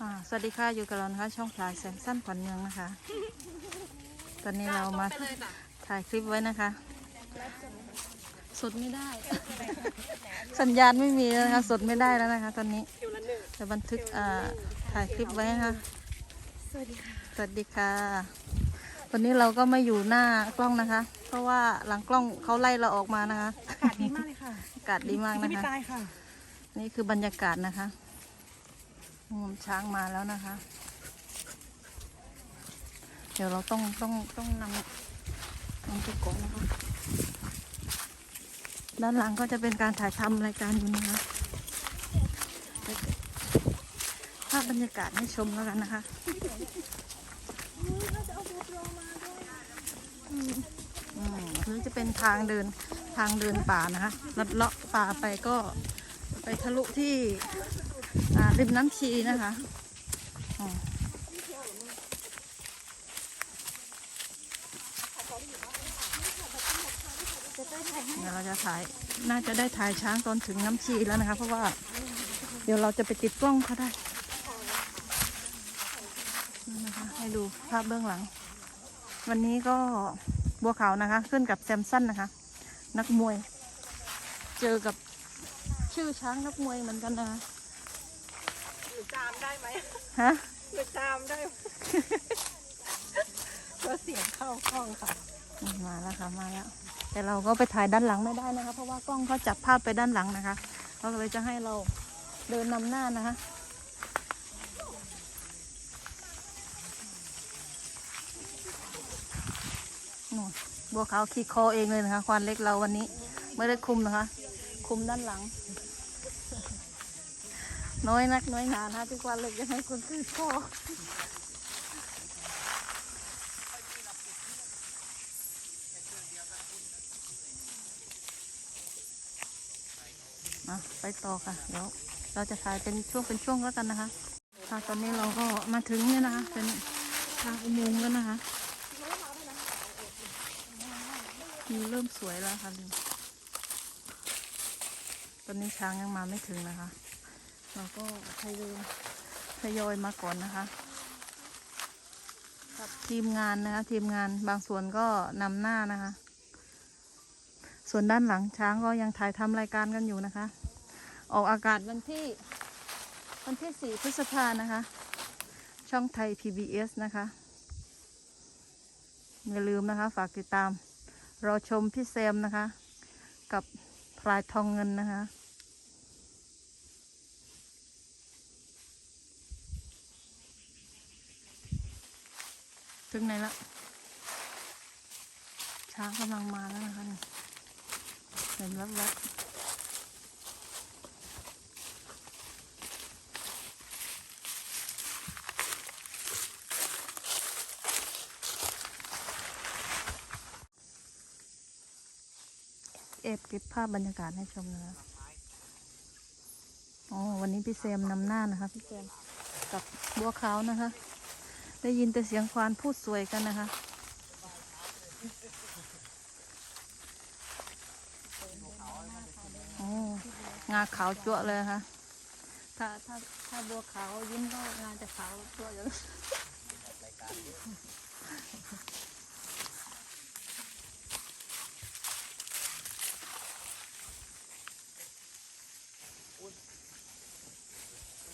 อ่าสวัสดีค่ะอยู่กับเรานะคะช่องพลายแสงสั้นขวัญเมืองนะคะ ตอนนี้เรามาถ่ายคลิปไว้นะคะ สดไม่ได้ สัญญาณไม่มีแล้วนะคะ สดไม่ได้แล้วนะคะ ตอนนี้จะบันทึกอ่าถ่ายคลิปไว้นะคะสวัสดีค่ะสวัสดีค่ะตอนนี้เราก็ไม่อยู่หน้ากล้องนะคะ เพราะว่าหลังกล้องเขาไล่เราออกมานะคะอากาศดีมากเลยค่ะอากาศดีมากที่นะไม่คะตายค่ะนี่คือบรรยากาศนะคะ งวงช้างมาแล้วนะคะ เดี๋ยวเราต้องต้องต้องนำนำไปกงนะคะด้านหลังก็จะเป็นการถ่ายทำรายการอยู่นะคะภาพบรรยากาศให้ชมแล้วกันนะคะอืมนี่จะเป็นทางเดินทางเดินป่านะคะลัดเลาะป่าไปก็ไปทะลุที่อ่า ริมน้ำชีนะคะเดี๋ยวเราจะถ่าย น่าจะได้ถ่ายช้างตอนถึงน้ำชีแล้วนะคะ เพราะว่า เดี๋ยวเราจะไปติดกล้องเขาได้นะคะ ให้ดูภาพเบื้องหลัง วันนี้ก็บัวขาวนะคะ ขึ้นกับแซมสันนะคะ นักมวย เจอกับชื่อช้างนักมวยเหมือนกันนะคะ นูจามได้ไหมฮะหนูจามได้ไหมก็เสียงเข้ากล้องค่ะนี่มาแล้วค่ะมาแล้ว แต่เราก็ไปถ่ายด้านหลังไม่ได้นะคะ เพราะว่ากล้องเขาจับภาพไปด้านหลังนะคะเขาก็เลยจะให้เราเดินนำหน้านะคะนู่นบัวขาวขี่คอเองเลยนะคะ ควานเล็กเราวันนี้ ไม่ได้คุมนะคะ คุมด้านหลัง น้อยนักน้อยหนานะที่ควานเล็กจะให้คนขี่คออะไปต่อค่ะ เดี๋ยวเราจะถ่ายเป็นช่วงเป็นช่วงแล้วกันนะคะค่ะตอนนี้เราก็มาถึงเนี่ยนะคะ เป็นทางอุโมงค์แล้วนะคะมีเริ่มสวยแล้วค่ะลิงตอนนี้ช้างยังมาไม่ถึงนะคะ เราก็ทยอยทยอยมาก่อนนะคะกับทีมงานนะคะ ทีมงานบางส่วนก็นำหน้านะคะ ส่วนด้านหลังช้างก็ยังถ่ายทำรายการกันอยู่นะคะ ออกอากาศวันที่วันที่ 4 พฤษภานะคะ ช่องไทย PBS นะคะอย่าลืมนะคะ ฝากติดตามรอชมพี่แซมนะคะ กับพลายทองเงินนะคะ ถึงไหนละ ช้างกำลังมาแล้วนะคะนี่เห็นแวบๆเอฟเก็บภาพบรรยากาศให้ชมนะคะอ๋อ วันนี้พี่แซมนำหน้านะคะ พี่แซมกับบัวขาวนะคะ ได้ยินแต่เสียงควานพูดสวยกันนะคะ โอ้ งาขาวจั่วเลยค่ะ ถ้าถ้าถ้าบัวขาวยิ้มก็งาจะขาวจั่วอยู่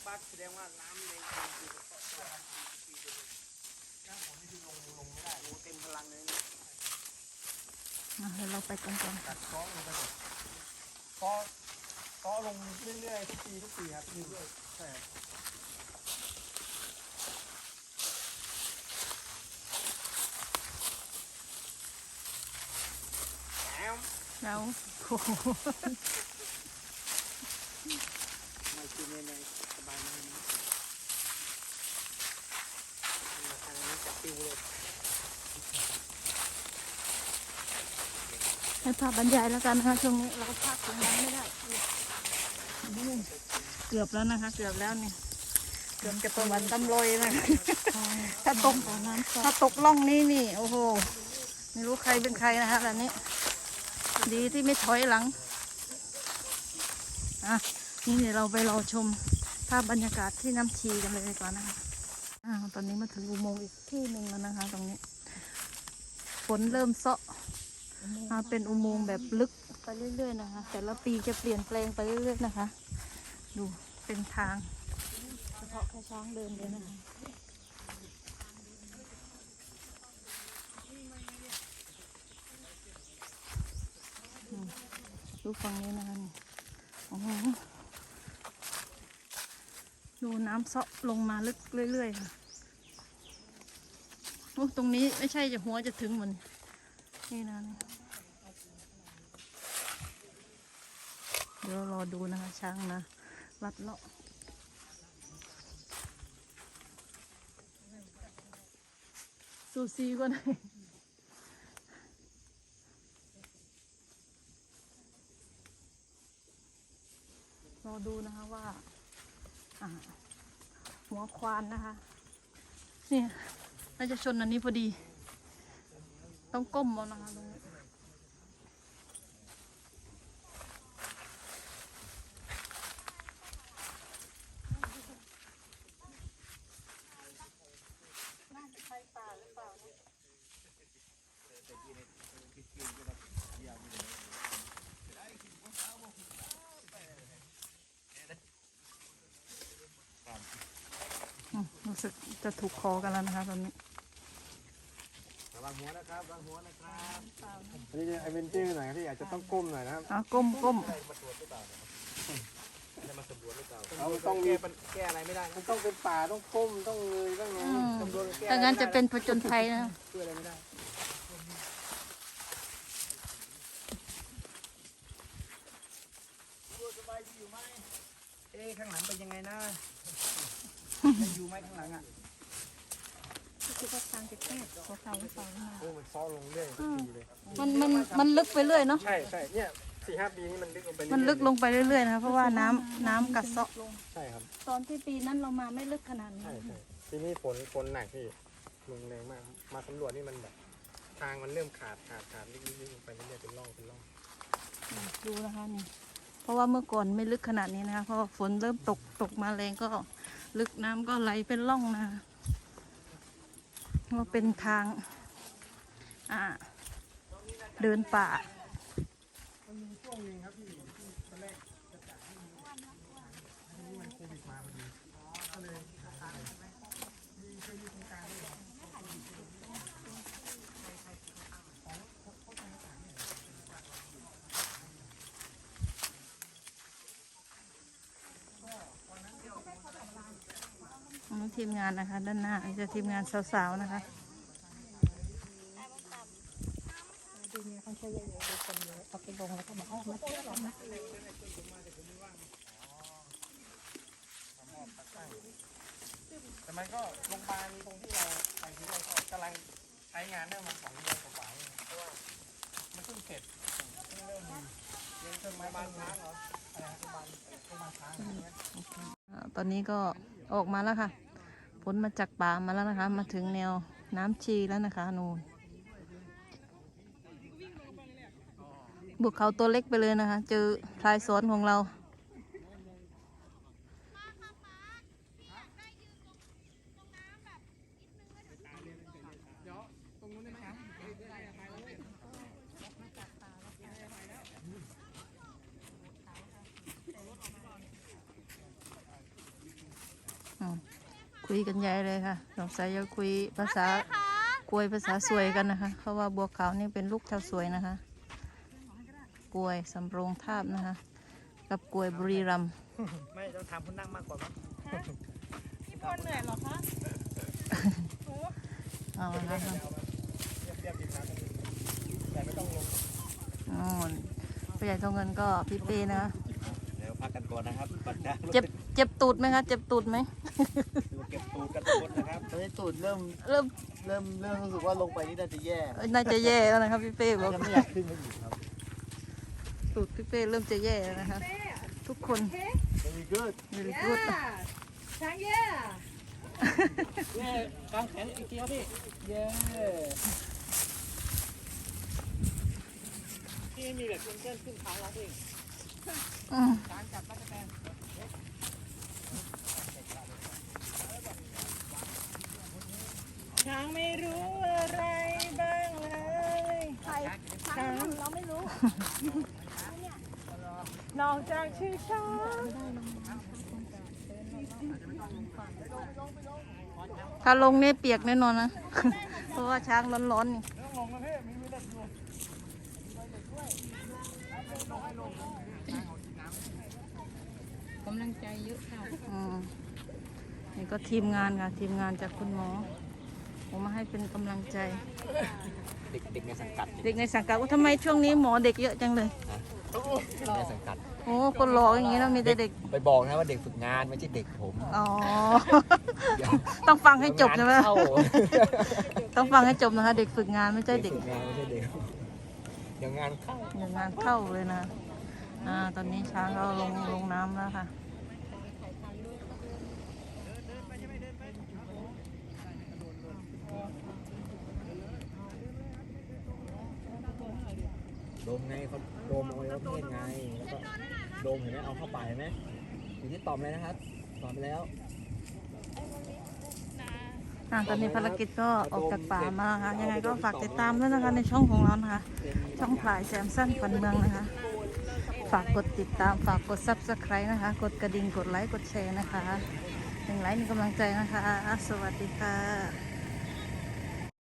บ้านแสดงว่าน้ำในน้ำผมนี่คือลงลงไม่ได้โอ้เต็มพลังเลยนะอะเดี๋ยวเราไปกันก่อนตัดก้อนลงไปก่อนก็ก็ลงเรื่อยๆทุกปีทุกปีครับเรื่อยๆใช่ครับแล้วโอ้โห ไม่กินใน บายมากนะอันนี้จะปิวเลยให้ภาพบรรยายแล้วกันนะคะช่วงนี้เราพักตรงนั้นไม่ได้เกือบแล้วนะคะ เกือบแล้วเนี่ยเกือบจะประวัติตำลอยนะคะถ้าตกถ้าตกล่องนี้นี่ โอ้โหไม่รู้ใครเป็นใครนะคะแบบนี้ ดีที่ไม่ถอยหลังอะนี่เดี๋ยวเราไปรอชม ภาพบรรยากาศที่น้ำชีกันเลยดีกว่อนนะคะอ่าตอนนี้มาถึงอุโมงค์อีกที่หนึ่งแล้วนะคะ ตรงนี้ ฝนเริ่มเซาะมาเป็นอุโมงค์แบบลึกไปเรื่อย ๆ นะคะ แต่ละปีจะเปลี่ยนแปลงไปเรื่อย ๆ นะคะ ดูเป็นทางเฉพาะแค่ช้างเดินเลยนะคะดูฝั่งนี้นะคะนี่โอ้โห ดูน้ำเซาะลงมาลึกเรื่อยๆค่ะโอ้ตรงนี้ไม่ใช่จะหัวจะถึงเหมือนนี่นะนี่เดี๋ยวรอดูนะคะ ช้างนะลัดเลาะซูซีก็ได้รอดูนะคะว่าอ่า หัวควานนะคะเนี่ยน่าจะชนอันนี้พอดี ต้องก้มเอานะคะตรงนี้าจะใช่ป่าหรือเปล่านะอืม รู้สึกจะถูกคอกันแล้วนะคะตอนนี้ระวังหัวนะครับระวังหัวนะครับอันนี้จะไอเวนเจอร์หน่อยครับพี่อาจจะต้องก้มหน่อยนะครับอะก้มก้มเราต้องมีแก้อะไรไม่ได้มันต้องเป็นป่าต้องก้มต้องเงยต้องอืมตำรวจแก้ถ้างั้นจะเป็นผจญภัยนะช่วยอะไรไม่ได้สบายดีอยู่ไหมเอ๊ะข้างหลังเป็นยังไงนะยัง อยู่ไหมข้างหลังอะคิดว่าทางจะแคบกว่าเขาหรือเปล่านะโอ้มันซ้อลงเรื่อยทุกปีเลย มันมันมันลึกไปเรื่อยเนาะ ใช่ใช่เนี่ยสี่ห้าปีนี้มันลึกลงไปเรื่อยๆมันลึกลงไปเรื่อยๆนะคะเพราะว่าน้ำน้ำกัดเซาะใช่ครับ ตอนที่ปีนั้นเรามาไม่ลึกขนาดนี้ใช่ใช่ทีนี้ฝนฝนหนักพี่ลงแรงมากมาสำรวจนี่มันแบบ ทางมันเริ่มขาดขาดขาดลึกๆลงไปเรื่อยๆเป็นร่องเป็นร่อง ดูนะคะนี่ เพราะว่าเมื่อก่อนไม่ลึกขนาดนี้นะคะเพราะว่าฝนเริ่มตกตกมาแรงก็ ลึกน้ำก็ไหลเป็นล่องนะคะว่าเป็นทาง อ่า เดินป่ามันมีช่วงนึงครับพี่ที่ตอนแรกจะจัดที่นี่ทีนี้มันโควิดมาพอดีก็เลยหายไปมีเคยมีโครงการด้วยเหรอ อันนี้ ทีมงานนะคะ ด้านหน้าอันนี้จะทีมงานสาวๆนะคะดูเนี่ยเขาใช้เยอะๆดูคนเยอะเอาไปลงแล้วก็บอกอ๋อมาเที่ยวเหรอนะแต่มันก็โรงพยาบาลตรงที่เราไปที่เราก็กำลังใช้งานได้มาสองเดือนกว่าๆเองเพราะว่ามันเพิ่งเสร็จเพิ่งเริ่มดีเรียนเครื่องไม้บ้านช้างเหรออะไรนะโรงพยาบาลโรงพยาบาลช้างใช่ไหมอ่าตอนนี้ก็ออกมาแล้วค่ะ พ้นมาจากป่ามาแล้วนะคะ มาถึงแนวน้ำชีแล้วนะคะนูนบุกเขาตัวเล็กไปเลยนะคะ เจอพลายสอนของเรา คุยกันใหญ่เลยค่ะสงสัยจะคุยภาษากวยภาษาสวยกันนะคะ เพราะว่าบัวขาวนี่เป็นลูกชาวสวยนะคะกวยสำโรงทาบนะคะ กับกวยบุรีรัมย์ไม่ต้องถามคนนั่งมากกว่ามั้งพี่พลเหนื่อยเหรอคะเอาละนะคะเรียบเรียบดีนะแต่ไม่ต้องลงอ๋อผู้ใหญ่ทองเงินก็พี่เป้นะคะเดี๋ยว พักกันก่อนนะครับปัดดาวเจ็บเจ็บตูดไหมคะเจ็บตูดไหมเก็บตูดกันทุกคนนะครับตอนนี้ตูดเริ่มเริ่มเริ่มเริ่มรู้สึกว่าลงไปนี่น่าจะแย่น่าจะแย่แล้วนะครับพี่เป้บอกยังไม่อยากขึ้นมาอีกครับ ตูดพี่เป้เริ่มจะแย่แล้วนะคะ ทุกคน very good มีรีพูดช้างเย่เย่กางแขนอีกทีครับพี่เย่ที่มีแบบเส้นๆขึ้นขาเราเอง ช้างไม่รู้อะไรบ้างเลยใครช้างเราไม่รู้ นอกจากชื่อช้างถ้าลงเนี่ยเปียกแน่นอนนะ เพราะว่าช้างร้อนๆนี่ำลังใจเยอะค่ะอืมนี่ก็ทีมงานค่ะ ทีมงานจากคุณหมอผมมาให้เป็นกำลังใจ เด็กเด็กในสังกัดเด็กในสังกัดว่าทำไมช่วงนี้หมอเด็กเยอะจังเลย ในสังกัดโอ้คนรออย่างนี้แล้วมีแต่เด็ก ไปบอกนะว่าเด็กฝึกงานไม่ใช่เด็กผมอ๋อ ต้องฟังให้จบใช่ไหมงานเข้าต้องฟังให้จบนะคะ เด็กฝึกงานไม่ใช่เด็ก ฝึกงานไม่ใช่เด็กเดี๋ยวงานเข้าเดี๋ยวงานเข้าเลยนะ อ่า ตอนนี้ช้างเราลงลงน้ำแล้วค่ะ มไงเขาโดมเอาไว้ว่าเพศไง แล้วก็โดมเห็นไหมเอาเข้าไปเห็นไหมอยู่ที่ตอมเลยนะครับตอมไปแล้วอ่าตอนนี้ภารกิจก็ออกจากป่ามานะคะยังไงก็ฝากติดตามด้วยนะคะในช่องของเรานะคะช่องพลายแซมสั้นฝันเมืองนะคะ ฝากกดติดตามฝากกด subscribe นะคะ กดกระดิ่งกดไลค์กดแชร์นะคะหนึ่งไลค์หนึ่งกำลังใจนะคะ สวัสดีค่ะ